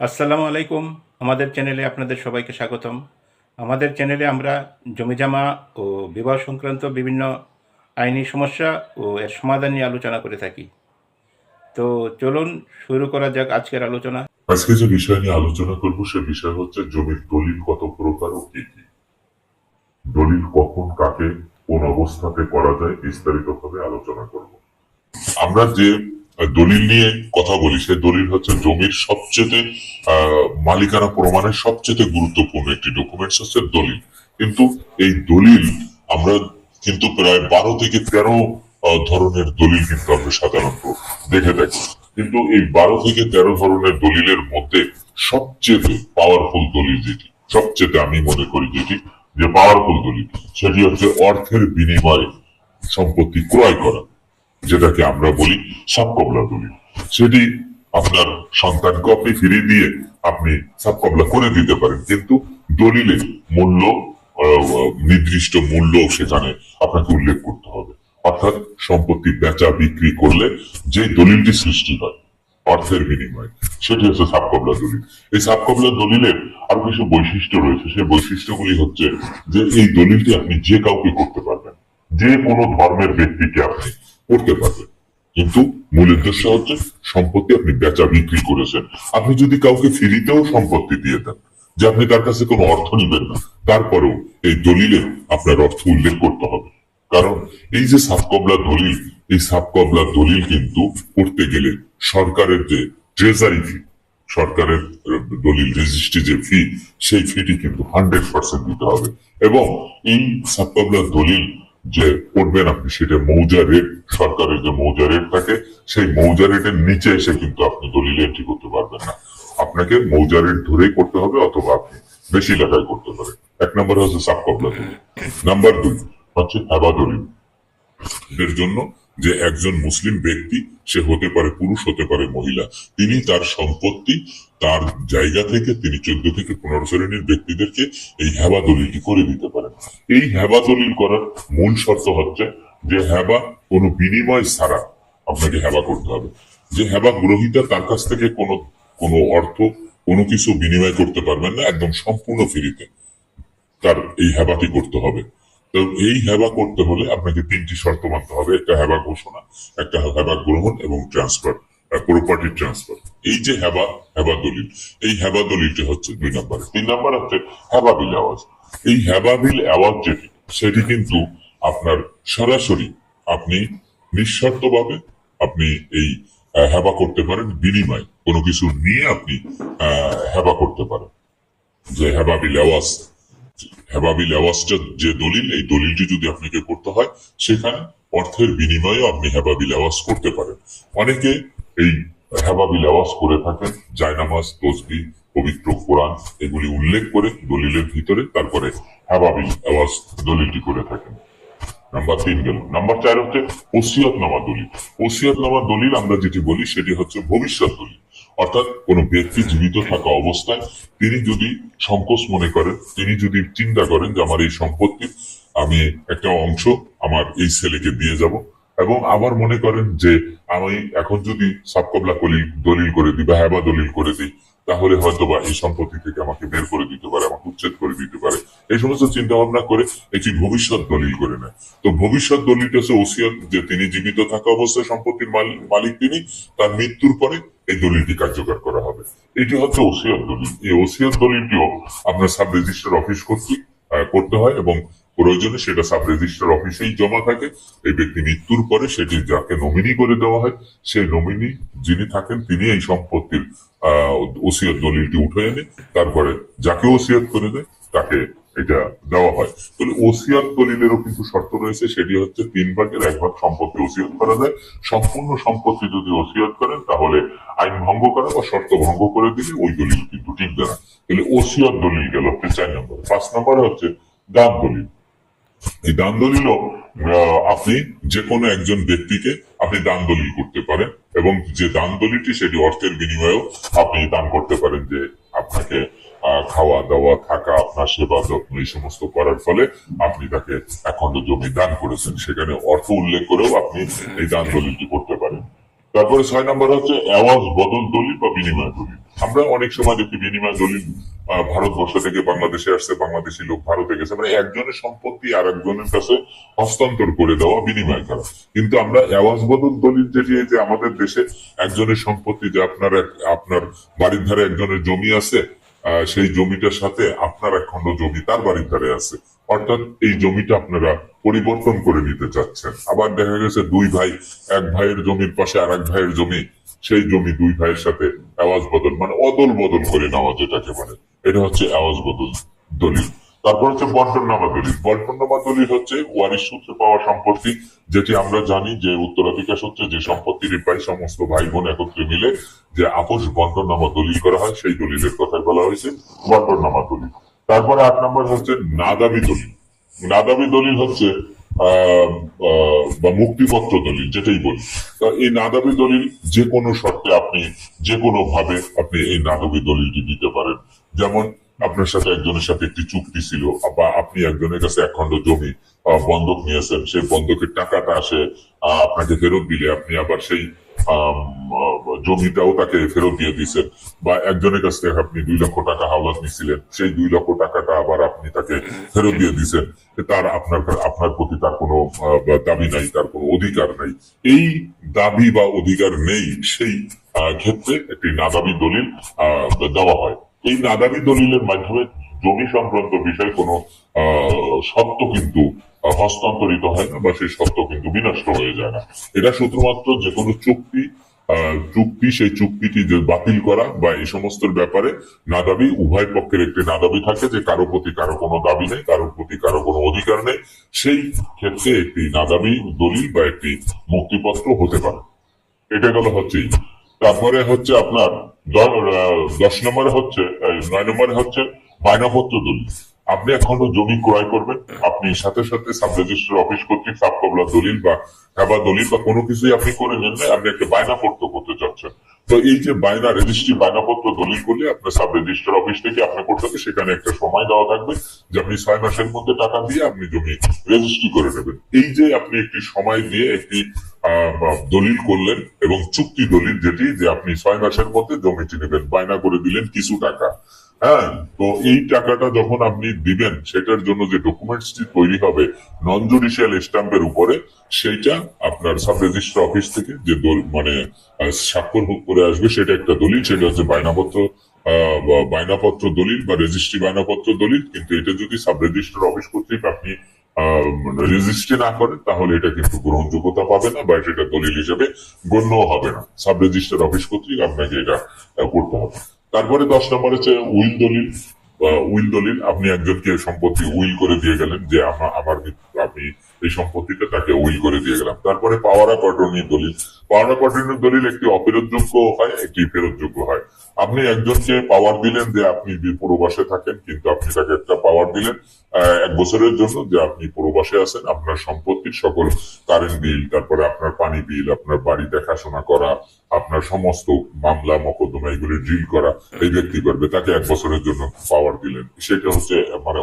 আসসালামু আলাইকুম। আমাদের চ্যানেলে আপনাদের সবাইকে স্বাগতম। আমাদের চ্যানেলে আমরা জমিজমা ও বিবাহ সংক্রান্ত বিভিন্ন আইনি সমস্যা ও এর সমাধান নিয়ে আলোচনা করে থাকি। তো চলুন শুরু করা যাক আজকের আলোচনা। আজকে যে বিষয় নিয়ে আলোচনা করব, সে বিষয় হচ্ছে জমির দলিল কত প্রকার ও কি কি। দলিল কখন, কাকে, কোন অবস্থাতে করা যায়, বিস্তারিতভাবে আলোচনা করব। আমরা যে দলিল নিয়ে কথা বলি। সেই দলিল হচ্ছে জমির সবচেয়ে মালিকানা প্রমাণের সবচেয়ে গুরুত্বপূর্ণ একটি ডকুমেন্টস হচ্ছে দলিল। কিন্তু এই দলিল আমরা কিন্তু প্রায় বারো থেকে তেরো ধরনের দলিল কিন্তু আমরা সাধারণত দেখে থাকি। কিন্তু এই বারো থেকে তেরো ধরনের দলিলের মধ্যে সবচেয়ে পাওয়ারফুল দলিল যেটি, সবচেয়ে আমি মনে করি যেটি, যে পাওয়ারফুল দলিল, সেটি হচ্ছে অর্থের বিনিময়ে সম্পত্তি ক্রয় করা। যেটাকে আমরা বলি সাবকবলা দলিল সেটি আপনার সন্তানকে আপনি ফিরিয়ে দিয়ে আপনি সাবকবলা করে দিতে পারেন। কিন্তু দলিলের মূল্য নির্দিষ্ট মূল্য সেখানে আপনাকে উল্লেখ করতে হবে। অর্থাৎ সম্পত্তি বেচা বিক্রি করলে যে দলিলটি সৃষ্টি হয়, অর্থের বিনিময়ে, সেটি হচ্ছে সাবকবলা দলিল। এই সাবকবলা দলিলের আরও কিছু বৈশিষ্ট্য রয়েছে। সেই বৈশিষ্ট্যগুলি হচ্ছে যে এই দলিলটি আপনি যে কাউকে করতে পারবেন, যে কোনো ধর্মের ব্যক্তিকে আপনি করতে পারবেন কিন্তু মূল উদ্দেশ্য হচ্ছে সম্পত্তি আপনি বেচা বিক্রি করেছেন। আপনি যদি কাউকে ফিরিতেও সম্পত্তি দিয়ে দেন, যে আপনি তার কাছে কোনো অর্থ নিবেন না, তারপরেও এই দলিলে আপনার অর্থ উল্লেখ করতে হবে। কারণ এই যে সাবকবলা দলিল, এই সাবকবলা দলিল কিন্তু করতে গেলে সরকারের যে ট্রেজারি ফি সরকারের দলিল রেজিস্ট্রি যে ফি সেই ফিটি কিন্তু হান্ড্রেড পার্সেন্ট দিতে হবে। এবং এই সাবকবলা দলিল যে করবেন আপনি সেটা মৌজা রেট, সরকারের যে মৌজা রেট থাকে, সেই মৌজা রেটের নিচে এসে কিন্তু আপনি দলিল এন্ট্রি করতে পারবেন না। আপনাকে মৌজা রেট ধরেই করতে হবে অথবা আপনি বেশি লেখায় করতে পারেন। এক নম্বর হচ্ছে সাবকবলা দলিল। নাম্বার দুই হচ্ছে হেবা দলিল। এর জন্য যে একজন মুসলিম ব্যক্তি, সে হতে পারে পুরুষ, হতে পারে মহিলা, তিনি তার সম্পত্তি, তার জায়গা থেকে তিনি চোদ্দ থেকে পনেরো শ্রেণির ব্যক্তিদেরকে এই হেবা দলিলটি করে দিতে পারেন। এই হেবা দলিল করার মূল শর্ত হচ্ছে যে হ্যাবা কোনো বিনিময় ছাড়া আপনাকে হ্যাবা করতে হবে। যে হ্যাবা গ্রহিতা তার কাছ থেকে কোনো কোনো অর্থ, কোনো কিছু বিনিময় করতে পারবেন না, একদম সম্পূর্ণ ফ্রিতে তার এই হ্যাবাটি করতে হবে। তো এই হেবা করতে হলে আপনাকে তিনটি শর্ত মানতে হবে। একটা হেবা ঘোষণা একটা হেবা গ্রহণ এবং ট্রান্সফার প্রপার্টি ট্রান্সফার এই যে হেবা হেবা দলিল এই হেবা দলিলটি হচ্ছে দুই নম্বর। তিন নম্বর হচ্ছে হেবা বিল আওয়াজ। এই হেবা বিল আওয়াজ যেটি সেটি কিন্তু আপনার সরাসরি আপনি নিঃশর্তভাবে আপনি এই আহ, হেবা করতে পারেন বিনিময় কোনো কিছু নিয়ে আপনি আহ, হেবা করতে পারেন। যে হেবা বিল আওয়াজ হেবাবিল আওয়াজটা যে দলিল, এই দলিলটি যদি আপনাকে করতে হয়, সেখানে অর্থের বিনিময়ে আপনি হেবাবিল আওয়াজ করতে পারেন। অনেকে এই হেবাবিল আওয়াজ করে থাকেন, জায়নামাজ, তসবি, পবিত্র কোরআন, এগুলি উল্লেখ করে দলিলের ভিতরে তারপরে হেবাবিল আওয়াজ দলিলটি করে থাকেন। নাম্বার তিন গেল। নাম্বার চার হচ্ছে ওসিয়তনামা দলিল। ওসিয়তনামা দলিল আমরা যেটি বলি, সেটি হচ্ছে ভবিষ্যৎ দলিল। অর্থাৎ কোনো ব্যক্তি জীবিত থাকা অবস্থায় তিনি যদি সংকোচ মনে করেন, তিনি যদি চিন্তা করেন যে আমার এই সম্পত্তি, আমি একটা অংশ আমার এই ছেলেকে দিয়ে যাব এবং আবার মনে করেন যে আমি এখন যদি সাবকবলা দলিল করে দিই বা হ্যাবা দলিল করে দিই, তাহলে হয়তো বা এই সম্পত্তি থেকে আমাকে বের করে দিতে পারে, আমাকে উচ্ছেদ করে দিতে পারে। এই সমস্ত চিন্তা ভাবনা করে একটি ভবিষ্যৎ দলিল করে নেয়। তো ভবিষ্যৎ দলিলটা হচ্ছে ওসিয়ত যে তিনি জীবিত থাকা অবস্থায় সম্পত্তির মাল- মালিক তিনি, তার মৃত্যুর পরে এই দলিলটি কার্যকর করা হবে। এটি হচ্ছে ওসিয়ত দলিল। এই ওসিয়ত দলিলটিও আপনার সাব রেজিস্টার অফিস কর্তৃক করতে হয় এবং প্রয়োজনে সেটা সাব রেজিস্টার অফিসেই জমা থাকে। এই ব্যক্তি মৃত্যুর পরে সেটি যাকে নমিনি করে দেওয়া হয়, সেই নমিনি যিনি থাকেন, তিনি এই সম্পত্তির, আহ, ওসিয়ত দলিলটি উঠে এনে, তারপরে যাকে ওসিয়ত করে দেয়, তাকে এটা দেওয়া হয়। তাহলে ওসিয়ত দলিলেরও কিন্তু শর্ত রয়েছে সেটি হচ্ছে তিন ভাগের এক ভাগ সম্পত্তি ওসিয়ত করা যায়। সম্পূর্ণ সম্পত্তি যদি ওসিয়ত করেন তাহলে আইন ভঙ্গ করা বা শর্ত ভঙ্গ করে দিলে ওই দলিল কিন্তু টিকবে না। তাহলে ওসিয়ত দলিল গেল হচ্ছে চার নম্বর। পাঁচ নম্বরে হচ্ছে দান দলিল। এই দান দলিলও আহ, আপনি যে কোনো একজন ব্যক্তিকে আপনি দান দলিল করতে পারেন এবং যে দান দলিলটি সেটি অর্থের বিনিময়েও আপনি দান করতে পারেন যে আপনাকে খাওয়া দাওয়া, থাকা, আপনার সেবা যত্ন, এই সমস্ত করার ফলে আপনি তাকে একখণ্ড জমি দান করেছেন। সেখানে অর্থ উল্লেখ করেও আপনি এই দান দলিলটি করতে পারেন। তারপরে ছয় নম্বর হচ্ছে, অ্যাওয়াজ বদল দলিল বা বিনিময় দলিল। আমরা অনেক সময় দেখি বিনিময় দলিল ভারতবর্ষ থেকে বাংলাদেশে আসছে, বাংলাদেশি লোক ভারতে গেছে। মানে একজনের সম্পত্তি আর একজনের কাছে হস্তান্তর করে দেওয়া বিনিময় করা। কিন্তু আমরা আওয়াজ বদল দলিল যেটি যে আমাদের দেশে একজনের সম্পত্তি যে আপনার আপনার বাড়ির ধারে একজনের জমি আছে সেই জমিটার সাথে আপনার এক খণ্ড জমি তার বাড়ির ধারে আছে। অর্থাৎ এই জমিটা আপনারা পরিবর্তন করে নিতে চাচ্ছেন। আবার দেখা গেছে দুই ভাই, এক ভাইয়ের জমির পাশে আর এক ভাইয়ের জমি, সেই জমি দুই ভাইয়ের সাথে আওয়াজ বদল মানে অদল বদল করে নেওয়া যেটাকে বলে। এটা হচ্ছে আওয়াজ বদল, দলিল। তারপর হচ্ছে বন্টননামা দলিল। বন্টননামা দলিল হচ্ছে ওয়ারিশ সূত্রে পাওয়া সম্পত্তি, যেটি আমরা জানি যে উত্তরাধিকার সূত্রে যে সম্পত্তির পাই সমস্ত ভাই বোন একত্রে মিলে যে আপোষ বন্টননামা দলিল করা হয়, সেই দলিলের কথা বলা হয়েছে বন্টননামা দলিল। তারপরে আট নম্বর হচ্ছে নাদাবি দলিল। নাদাবি দলিল হচ্ছে বা মুক্তিপত্র দলিল, যেটাই বলি। এই নাদাবি দলিল যে কোনো শর্তে আপনি, যে কোনো ভাবে আপনি এই নাদাবি দলিলটি দিতে পারেন। যেমন আপনার সাথে একজনের সাথে একটি চুক্তি ছিল, বা আপনি একজনের কাছে এক খণ্ড জমি বন্ধক নিয়েছেন, সেই বন্ধকের টাকাটা আসে আপনাকে ফেরত দিলে আপনি আবার সেই জমিটাও তাকে ফেরত দিয়ে দিয়েছেন। বা একজনের কাছ থেকে আপনি দুই লক্ষ টাকা হাওলাত নিছিলেন সেই দুই লক্ষ টাকাটা আবার আপনি তাকে ফেরত দিয়ে দিয়েছেন। তার আপনার আপনার প্রতি তার কোনো দাবি নাই, তার কোনো অধিকার নাই। এই দাবি বা অধিকার নেই, সেই ক্ষেত্রে একটি নাদাবি দলিল দেওয়া হয়। এই নাদাবি দলিলের মাধ্যমে জমি সংক্রান্ত বিষয়ে কোনো সত্য কিন্তু হস্তান্তরিত হয় না বা সেই সত্য কিন্তু বিনষ্ট হয়ে যায় না। এটা শুধুমাত্র যে কোনো চুক্তি চুক্তি, সেই চুক্তিটি বাতিল করা বা এই সমস্ত ব্যাপারে নাদাবি, উভয় পক্ষের একটি নাদাবি থাকে যে কারও প্রতি কারও কোনো দাবি নেই, কারোর প্রতি কারও কোনো অধিকার নেই। সেই ক্ষেত্রে একটি নাদাবি দলিল বা একটি মুক্তিপত্র হতে পারে। এটা গেল হচ্ছে তারপরে হচ্ছে আপনার দশ নম্বরে হচ্ছে নয় নম্বরে হচ্ছে বায়নাপত্র দলিল আপনি এখন জমি ক্রয় করবেন। আপনি সাথে সাথে সাব রেজিস্ট্রার অফিস কর্তৃক সাব কবলা দলিল বা দলিল বা কোনো কিছুই আপনি করে নেন আপনি একটা বায়না পড়তে করতে চাচ্ছেন তো এই যে বায়না রেজিস্ট্রি বায়নাপত্র দলিল করলে আপনার সাব রেজিস্টার অফিস থেকে আপনি করতে হবে, সেখানে একটা সময় দেওয়া থাকবে যে আপনি ছয় মাসের মধ্যে টাকা দিয়ে আপনি জমি রেজিস্ট্রি করে নেবেন। এই যে আপনি একটি সময় দিয়ে একটি দলিল করলেন এবং চুক্তি দলিল যেটি যে আপনি ছয় মাসের মধ্যে জমিটি নেবেন বায়না করে দিলেন কিছু টাকা। হ্যাঁ তো এই টাকাটা যখন আপনি দিবেন, সেটার জন্য যে ডকুমেন্টসটি তৈরি হবে নন জুডিশিয়াল স্ট্যাম্পের উপরে, সেইটা আপনার সাব রেজিস্ট্রার অফিস থেকে যে মানে স্বাক্ষর করে আসবে, সেটা একটা দলিল, সেটা হচ্ছে বায়নাপত্র বায়নাপত্র দলিল বা রেজিস্ট্রি বায়নাপত্র দলিল, কিন্তু এটা যদি সাব রেজিস্ট্রার অফিস কর্তৃক আপনি রেজিস্ট্রি না করেন, তাহলে এটা কিন্তু গ্রহণযোগ্যতা পাবে না বা এটা দলিল হিসেবে গণ্য হবে না। সাব রেজিস্ট্রার অফিস কর্তৃক আপনাকে এটা করতে হবে। তারপরে দশ নম্বর হচ্ছে উইল দলিল উইল দলিল, আপনি একজনকে সম্পত্তি উইল করে দিয়ে গেলেন, যে আমার আমি এই সম্পত্তিটা তাকে উইল করে দিয়ে গেলাম। তারপরে পাওয়ার অফ অ্যাটর্নি দলিল, পাওয়ার অফ অ্যাটর্নি দলিল একটি অফেরতযোগ্য হয়, একটি ফেরতযোগ্য হয়। আপনি একজনকে পাওয়ার দিলেন যে আপনি প্রবাসে থাকেন, কিন্তু আপনি তাকে একটা পাওয়ার দিলেন এক বছরের জন্য যে আপনি প্রবাসে আছেন, আপনার সম্পত্তির সকল কারেন্ট বিল, তারপরে আপনার পানি বিল, আপনার বাড়ি দেখাশোনা করা, আপনার সমস্ত মামলা, মকদ্দমা এগুলি ডিল করা, এই ব্যক্তি করবে, তাকে এক বছরের জন্য পাওয়ার দিলেন। সেটা হচ্ছে মানে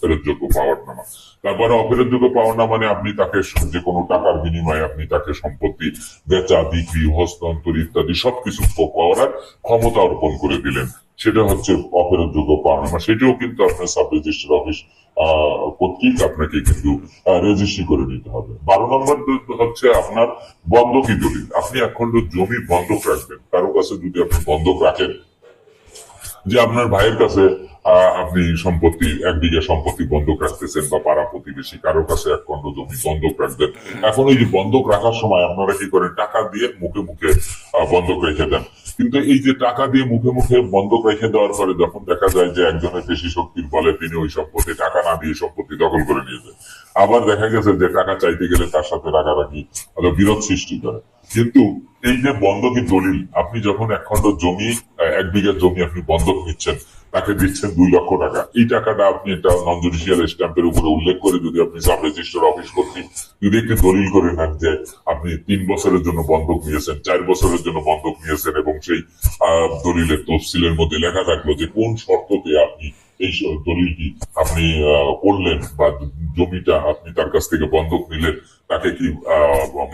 ফেরতযোগ্য পাওয়ার নামা। তারপরে অফেরতযোগ্য পাওয়ার না মানে আপনি তাকে যে কোনো টাকার বিনিময়ে আপনি তাকে সম্পত্তি, বেচা, বিক্রি, হস্তান্তর ইত্যাদি সবকিছু করার ক্ষমতা অর্পণ করে দিলেন। সেটা হচ্ছে অফেরতযোগ্য পাওনা। সেটাও কিন্তু আপনার সাব রেজিস্ট্রার অফিস কর্তৃক আপনাকে কিন্তু রেজিস্ট্রি করে নিতে হবে। বারো নম্বর হচ্ছে আপনার বন্ধকি দলিল। আপনি এখন্ড জমি বন্ধক রাখবেন। কারও কাছে যদি আপনি বন্ধক রাখেন, যে আপনার ভাইয়ের কাছে আপনি সম্পত্তি, এক বিঘা সম্পত্তি বন্ধক রাখতেছেন বা পাড়া প্রতিবেশী কারও কাছে এক খণ্ড জমি বন্ধক রাখবেন। এখন ওই যে বন্ধক রাখার সময় আপনারা কি করেন? টাকা দিয়ে মুখে মুখে বন্ধক রেখে দেন। কিন্তু এই যে টাকা দিয়ে মুখে মুখে বন্ধক রেখে দেওয়ার পরে যখন দেখা যায় যে একজনের বেশি শক্তির বলে তিনি ওই সম্পত্তি, টাকা না দিয়ে সম্পত্তি দখল করে নিয়েছে। আবার দেখা গেছে যে টাকা চাইতে গেলে তার সাথে রাগারাগি অথবা বিরোধ সৃষ্টি করে। কিন্তু এই যে বন্ধকি দলিল, আপনি যখন এক খণ্ড জমি, এক বিঘা জমি আপনি বন্ধক নিচ্ছেন, তাকে দিচ্ছেন দুই লক্ষ টাকা। এই টাকাটা আপনি একটা নন জুডিশিয়াল স্ট্যাম্পের উপরে উল্লেখ করে যদি আপনি সাব রেজিস্টার অফিস কর্তৃক যদি একটি দলিল করে নেন যে আপনি তিন বছরের জন্য বন্ধক নিয়েছেন, চার বছরের জন্য বন্ধক নিয়েছেন এবং সেই দলিলের তফসিলের মধ্যে লেখা থাকল যে কোন শর্ততে আপনি এই দলিলটি আপনি করলেন বা জমিটা আপনি তার কাছ থেকে বন্ধক নিলেন তাকে কি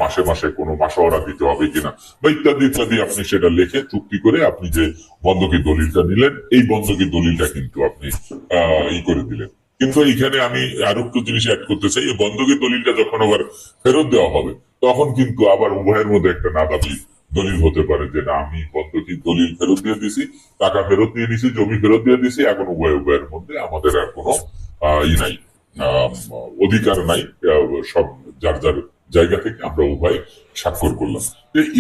মাসে মাসে কোনো মাসওয়ারা দিতে হবে কিনা? বা ইত্যাদি ইত্যাদি আপনি সেটা লিখে চুক্তি করে আপনি যে বন্ধকি দলিলটা নিলেন এই বন্ধকি দলিলটা কিন্তু আপনি আহ, ই করে দিলেন। কিন্তু এইখানে আমি আরও একটু জিনিস অ্যাড করতে চাই এই বন্ধকি দলিলটা যখন আবার ফেরত দেওয়া হবে তখন কিন্তু আবার উভয়ের মধ্যে একটা নাদাবি দলিল হতে পারে যে না আমি বন্ধকি দলিল ফেরত দিয়ে দিছি টাকা ফেরত দিয়ে দিছি জমি ফেরত দিয়ে দিছি এখন উভয় উভয়ের মধ্যে আমাদের আর কোনো আহ, ই নাই। অধিকার নাই সব যার যার জায়গা থেকে আমরা উভয় স্বাক্ষর করলাম।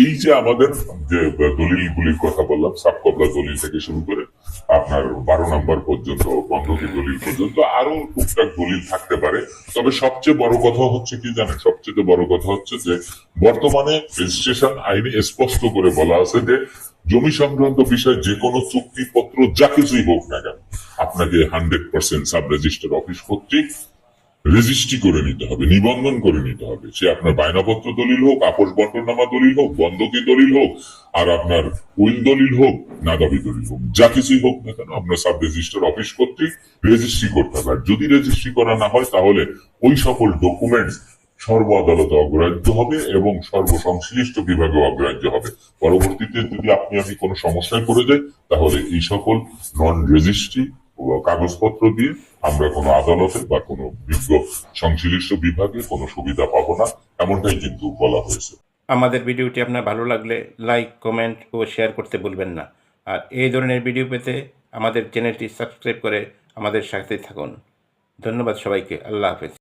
এই যে আমাদের, যে দলিলগুলির কথা বললাম সাবকবলা দলিল থেকে শুরু করে আপনার বারো নম্বর পর্যন্ত বন্ধকি দলিল পর্যন্ত আরও টুকটাক দলিল থাকতে পারে। তবে সবচেয়ে বড় কথা হচ্ছে কি জানেন? সবচেয়ে বড় কথা হচ্ছে যে, বর্তমানে রেজিস্ট্রেশন আইনে স্পষ্ট করে বলা আছে যে, জমি সংক্রান্ত বিষয়ে যে কোনো চুক্তিপত্র যা কিছুই হোক না কেন আপনাকে hundred percent sub register office কর্তৃক রেজিস্ট্রি করে নিতে হবে, নিবন্ধন করে নিতে হবে। সে আপনার বায়নাপত্র দলিল হোক, আপোষ বন্টনামা দলিল হোক, বন্ধকি দলিল হোক, আর আপনার উইল দলিল হোক, নাদাবি দলিল হোক, যা কিছুই হোক না কেন আপনার সাব রেজিস্টার অফিস কর্তৃক রেজিস্ট্রি করতে হবে। আর যদি রেজিস্ট্রি করা না হয়, তাহলে ওই সকল ডকুমেন্টস সর্ব আদালতে অগ্রাহ্য হবে এবং সর্বসংশ্লিষ্ট বিভাগে অগ্রাহ্য হবে। পরবর্তীতে যদি আপনি, আমি কোনো সমস্যায় পড়ে যাই, তাহলে এই সকল নন রেজিস্ট্রি কাগজপত্র দিয়ে আমরা কোনো আদালতে বা কোনো বিজ্ঞ সংশ্লিষ্ট বিভাগে কোনো সুবিধা পাবো না, এমনটাই কিন্তু বলা হয়েছে। আমাদের ভিডিওটি আপনার ভালো লাগলে লাইক, কমেন্ট ও শেয়ার করতে ভুলবেন না। আর এই ধরনের ভিডিও পেতে আমাদের চ্যানেলটি সাবস্ক্রাইব করে আমাদের সাথে থাকুন। ধন্যবাদ সবাইকে। আল্লাহ হাফেজ।